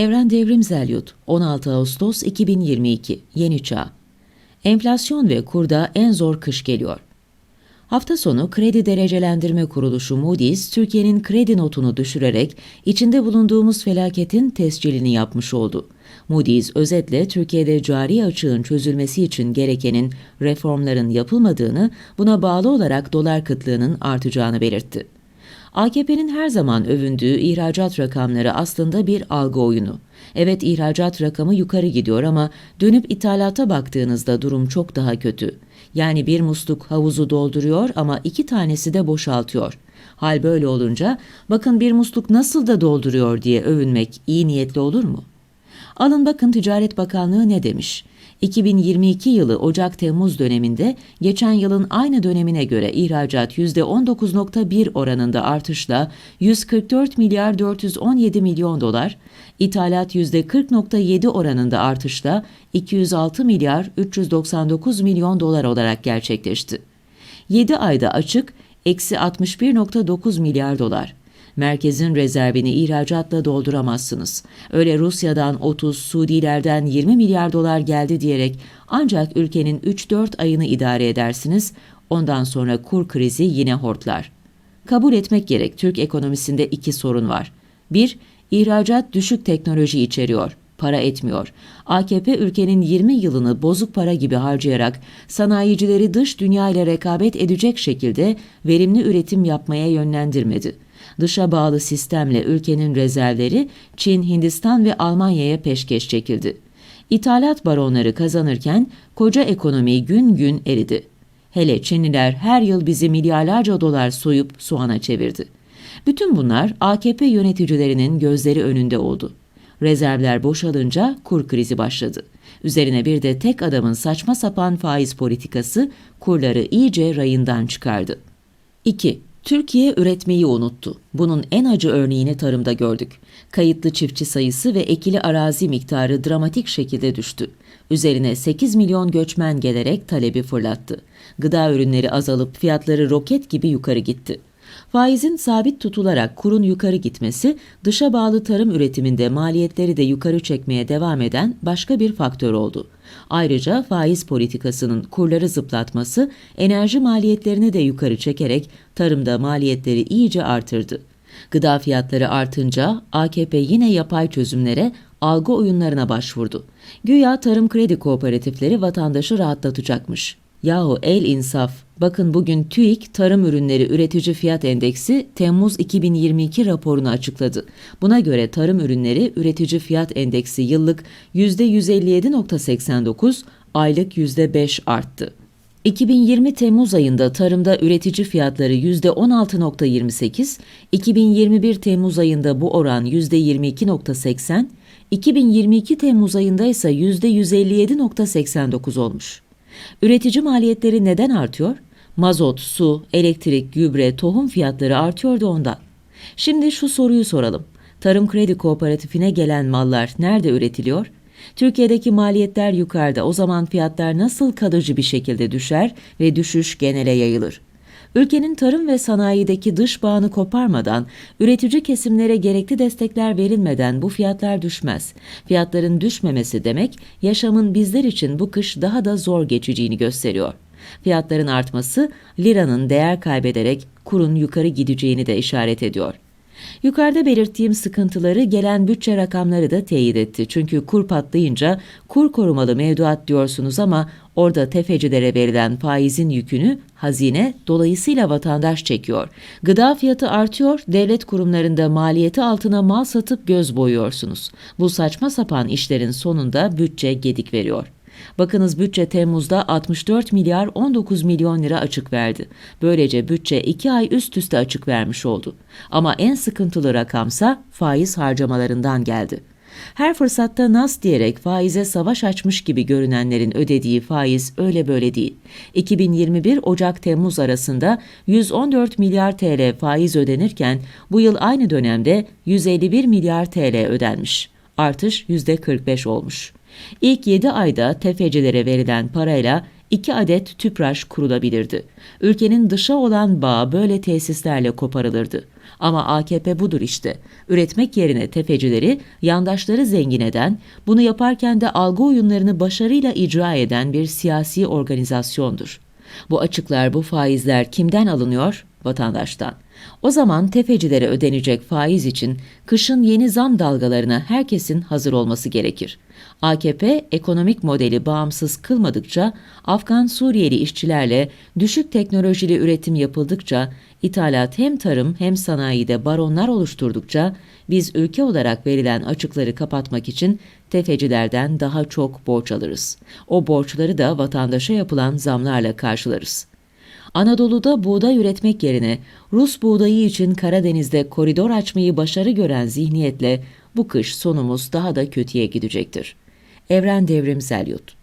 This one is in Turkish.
Evren Devrim Zelyut 16 Ağustos 2022 Yeni Çağ Enflasyon ve kurda en zor kış geliyor. Hafta sonu Kredi Derecelendirme Kuruluşu Moody's, Türkiye'nin kredi notunu düşürerek içinde bulunduğumuz felaketin tescilini yapmış oldu. Moody's özetle Türkiye'de cari açığın çözülmesi için gerekenin reformların yapılmadığını, buna bağlı olarak dolar kıtlığının artacağını belirtti. AKP'nin her zaman övündüğü ihracat rakamları aslında bir algı oyunu. Evet ihracat rakamı yukarı gidiyor ama dönüp ithalata baktığınızda durum çok daha kötü. Yani bir musluk havuzu dolduruyor ama iki tanesi de boşaltıyor. Hal böyle olunca bakın bir musluk nasıl da dolduruyor diye övünmek iyi niyetli olur mu? Alın bakın Ticaret Bakanlığı ne demiş? 2022 yılı Ocak-Temmuz döneminde geçen yılın aynı dönemine göre ihracat %19.1 oranında artışla 144 milyar 417 milyon dolar, ithalat %40.7 oranında artışla 206 milyar 399 milyon dolar olarak gerçekleşti. 7 ayda açık eksi 61.9 milyar dolar. Merkezin rezervini ihracatla dolduramazsınız. Öyle Rusya'dan 30, Suudilerden 20 milyar dolar geldi diyerek ancak ülkenin 3-4 ayını idare edersiniz. Ondan sonra kur krizi yine hortlar. Kabul etmek gerek Türk ekonomisinde iki sorun var. Bir, ihracat düşük teknoloji içeriyor para etmiyor. AKP ülkenin 20 yılını bozuk para gibi harcayarak sanayicileri dış dünya ile rekabet edecek şekilde verimli üretim yapmaya yönlendirmedi. Dışa bağlı sistemle ülkenin rezervleri Çin, Hindistan ve Almanya'ya peşkeş çekildi. İthalat baronları kazanırken koca ekonomi gün gün eridi. Hele Çinliler her yıl bizi milyarlarca dolar soyup soğana çevirdi. Bütün bunlar AKP yöneticilerinin gözleri önünde oldu. Rezervler boşalınca kur krizi başladı. Üzerine bir de tek adamın saçma sapan faiz politikası kurları iyice rayından çıkardı. 2. Türkiye üretmeyi unuttu. Bunun en acı örneğini tarımda gördük. Kayıtlı çiftçi sayısı ve ekili arazi miktarı dramatik şekilde düştü. Üzerine 8 milyon göçmen gelerek talebi fırlattı. Gıda ürünleri azalıp fiyatları roket gibi yukarı gitti. Faizin sabit tutularak kurun yukarı gitmesi, dışa bağlı tarım üretiminde maliyetleri de yukarı çekmeye devam eden başka bir faktör oldu. Ayrıca faiz politikasının kurları zıplatması, enerji maliyetlerini de yukarı çekerek tarımda maliyetleri iyice artırdı. Gıda fiyatları artınca AKP yine yapay çözümlere, algı oyunlarına başvurdu. Güya tarım kredi kooperatifleri vatandaşı rahatlatacakmış. Yahu el insaf. Bakın bugün TÜİK Tarım Ürünleri Üretici Fiyat Endeksi Temmuz 2022 raporunu açıkladı. Buna göre tarım ürünleri üretici fiyat endeksi yıllık %157.89, aylık %5 arttı. 2020 Temmuz ayında tarımda üretici fiyatları %16.28, 2021 Temmuz ayında bu oran %22.80, 2022 Temmuz ayında ise %157.89 olmuş. Üretici maliyetleri neden artıyor? Mazot, su, elektrik, gübre, tohum fiyatları artıyor da ondan. Şimdi şu soruyu soralım. Tarım Kredi Kooperatifine gelen mallar nerede üretiliyor? Türkiye'deki maliyetler yukarıda. O zaman fiyatlar nasıl kalıcı bir şekilde düşer ve düşüş genele yayılır? Ülkenin tarım ve sanayideki dış bağını koparmadan, üretici kesimlere gerekli destekler verilmeden bu fiyatlar düşmez. Fiyatların düşmemesi demek, yaşamın bizler için bu kış daha da zor geçeceğini gösteriyor. Fiyatların artması, liranın değer kaybederek kurun yukarı gideceğini de işaret ediyor. Yukarıda belirttiğim sıkıntıları gelen bütçe rakamları da teyit etti. Çünkü kur patlayınca kur korumalı mevduat diyorsunuz ama orada tefecilere verilen faizin yükünü hazine dolayısıyla vatandaş çekiyor. Gıda fiyatı artıyor, devlet kurumlarında maliyeti altına mal satıp göz boyuyorsunuz. Bu saçma sapan işlerin sonunda bütçe gedik veriyor. Bakınız bütçe Temmuz'da 64 milyar 19 milyon lira açık verdi. Böylece bütçe 2 ay üst üste açık vermiş oldu. Ama en sıkıntılı rakamsa faiz harcamalarından geldi. Her fırsatta nas diyerek faize savaş açmış gibi görünenlerin ödediği faiz öyle böyle değil. 2021 Ocak-Temmuz arasında 114 milyar TL faiz ödenirken bu yıl aynı dönemde 151 milyar TL ödenmiş. Artış %45 olmuş. İlk 7 ayda tefecilere verilen parayla 2 adet tüpraş kurulabilirdi. Ülkenin dışa olan bağı böyle tesislerle koparılırdı. Ama AKP budur işte. Üretmek yerine tefecileri, yandaşları zengin eden, bunu yaparken de algı oyunlarını başarıyla icra eden bir siyasi organizasyondur. Bu açıklar, bu faizler kimden alınıyor? Vatandaştan. O zaman tefecilere ödenecek faiz için kışın yeni zam dalgalarına herkesin hazır olması gerekir. AKP ekonomik modeli bağımsız kılmadıkça, Afgan Suriyeli işçilerle düşük teknolojili üretim yapıldıkça, ithalat hem tarım hem sanayide baronlar oluşturdukça biz ülke olarak verilen açıkları kapatmak için tefecilerden daha çok borç alırız. O borçları da vatandaşa yapılan zamlarla karşılarız. Anadolu'da buğday üretmek yerine Rus buğdayı için Karadeniz'de koridor açmayı başarı gören zihniyetle bu kış sonumuz daha da kötüye gidecektir. Evren Devrim Selyut